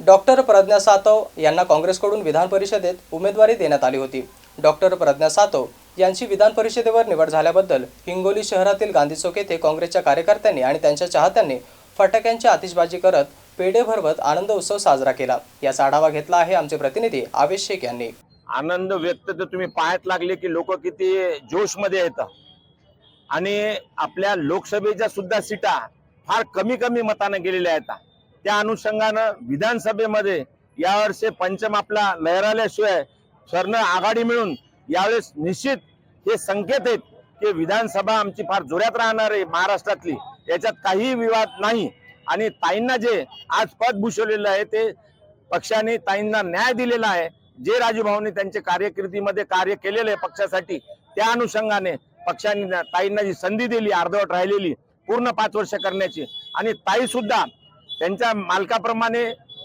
Doctor Pragya Satav यांना काँग्रेसकडून विधान परिषदेत उमेदवारी देण्यात आली होती. डॉक्टर प्रज्ञा सातव यांची विधान परिषदेवर निवड झाल्याबद्दल हिंगोली शहरातील गांधी चौक येथे काँग्रेसच्या कार्यकर्त्यांनी आणि त्यांच्या चाहत्यांनी फटाक्यांची आतिषबाजी करत पेढे भरवत आनंद उत्सव साजरा केला. याचा आढावा घेतला आहे आमचे प्रतिनिधी आवेश शेख यांनी. आनंद व्यक्त तर तुम्ही पाहत लागले की लोक किती जोशमध्ये येतात आणि आपल्या लोकसभेच्या सुद्धा सीटा फार कमी कमी मताने गेलेल्या आहेत. त्या अनुषंगानं विधानसभेमध्ये यावर्षी पंचम आपला लहराल्याशिवाय स्वर्ण आघाडी मिळून यावेळेस निश्चित हे संकेत आहेत की विधानसभा आमची फार जोऱ्यात राहणार आहे महाराष्ट्रातली. याच्यात काहीही विवाद नाही. आणि ताईंना जे आज पद भूषवलेलं आहे ते पक्षाने ताईंना न्याय दिलेला आहे. जे राजूभाऊनी त्यांच्या कार्यकिर्दीमध्ये कार्य केलेलं आहे पक्षासाठी त्या अनुषंगाने पक्षाने ताईंना जी संधी दिली अर्धवट राहिलेली पूर्ण पाच वर्ष करण्याची. आणि ताई सुद्धा त्यांच्या मालकाप्रमाणे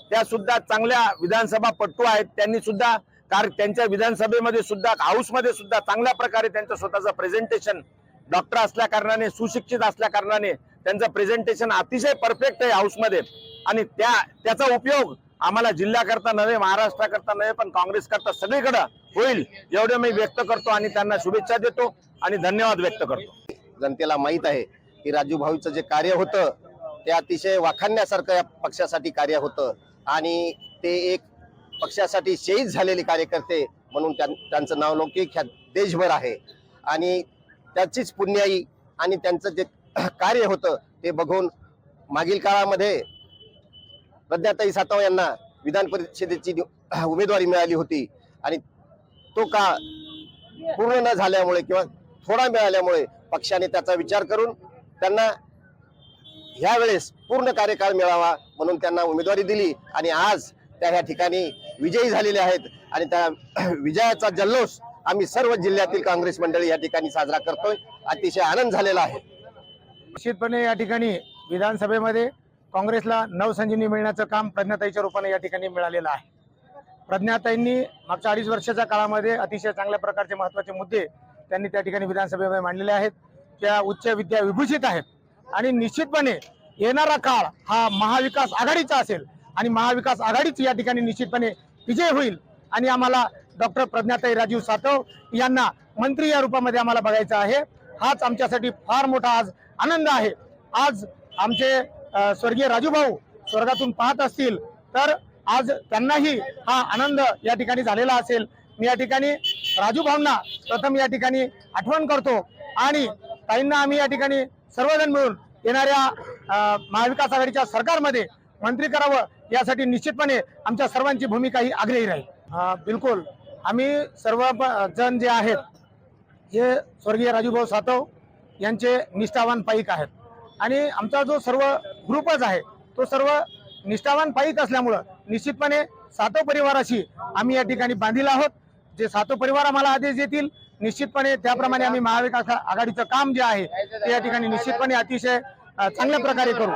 त्या सुद्धा चांगल्या विधानसभा पट्टू आहेत. त्यांनी सुद्धा कारण त्यांच्या विधानसभेमध्ये सुद्धा हाऊसमध्ये सुद्धा चांगल्या प्रकारे त्यांचं स्वतःचं प्रेझेंटेशन डॉक्टर असल्या कारणाने सुशिक्षित असल्या कारणाने त्यांचं प्रेझेंटेशन अतिशय परफेक्ट आहे हाऊसमध्ये. आणि त्या त्याचा उपयोग आम्हाला जिल्ह्याकरता नव्हे महाराष्ट्राकरता नव्हे पण काँग्रेस करता होईल एवढं मी व्यक्त करतो आणि त्यांना शुभेच्छा देतो आणि धन्यवाद व्यक्त करतो. जनतेला माहीत आहे की राजू भाऊचं जे कार्य होतं ते अतिशय वाखाणण्यासारखं या पक्षासाठी कार्य होतं. आणि ते एक पक्षासाठी शहीद झालेले कार्यकर्ते म्हणून त्यां- त्यांचं नावलौकिक ह्या देशभर आहे. आणि त्याचीच पुण्याई आणि त्यांचं जे कार्य होतं ते बघून मागील काळामध्ये प्रज्ञाताई सातव यांना विधान परिषदेची उमेदवारी मिळाली होती. आणि तो का पूर्ण न झाल्यामुळे किंवा थोडा मिळाल्यामुळे पक्षाने त्याचा विचार करून त्यांना ह्या वेळेस पूर्ण कार्यकाळ मिळावा म्हणून त्यांना उमेदवारी दिली आणि आज त्या ह्या ठिकाणी विजयी झालेले आहेत. आणि त्या विजयाचा जल्लोष आम्ही सर्व जिल्ह्यातील काँग्रेस मंडळी या ठिकाणी साजरा करतोय. अतिशय आनंद झालेला आहे. निश्चितपणे या ठिकाणी विधानसभेमध्ये काँग्रेसला नवसंजीवनी मिळण्याचं काम प्रज्ञाताईच्या रूपाने या ठिकाणी मिळालेलं आहे. प्रज्ञाताईंनी मागच्या अडीच वर्षाच्या काळामध्ये अतिशय चांगल्या प्रकारचे महत्त्वाचे मुद्दे त्यांनी त्या ठिकाणी विधानसभेमध्ये मांडलेले आहेत. त्या उच्च विद्या विभूषित आहेत. आणि निश्चितपणे येणारा काळ हा महाविकास आघाडीचा असेल. आणि महाविकास आघाडीच या ठिकाणी निश्चितपणे विजय होईल. आणि आम्हाला डॉक्टर प्रज्ञाताई राजीव सातव यांना मंत्री या रूपामध्ये आम्हाला बघायचं आहे. हाच आमच्यासाठी फार मोठा आज आनंद आहे. आज आमचे स्वर्गीय राजूभाऊ स्वर्गातून पाहत असतील तर आज त्यांनाही हा आनंद या ठिकाणी झालेला असेल. मी या ठिकाणी राजू भाऊंना प्रथम या ठिकाणी आठवण करतो. आणि ताईंना आम्ही या ठिकाणी सर्वजण मिळून येणाऱ्या महाविकास आघाडीच्या सरकारमध्ये मंत्री करावं यासाठी निश्चितपणे आमच्या सर्वांची भूमिका ही आग्रही राहील. बिलकुल. आम्ही सर्व जण जे आहेत हे स्वर्गीय राजूभाऊ सातव यांचे निष्ठावान पाईक आहेत. आणि आमचा जो सर्व ग्रुपच आहे तो सर्व निष्ठावान पाईक असल्यामुळं निश्चितपणे सातव परिवाराशी आम्ही या ठिकाणी बांधील आहोत. जे सातो परिवार आम्हाला आदेश देतील निश्चितपणे त्याप्रमाणे आम्ही महाविकास आघाडीचं काम जे आहे ते या ठिकाणी निश्चितपणे अतिशय चांगल्या प्रकारे करू.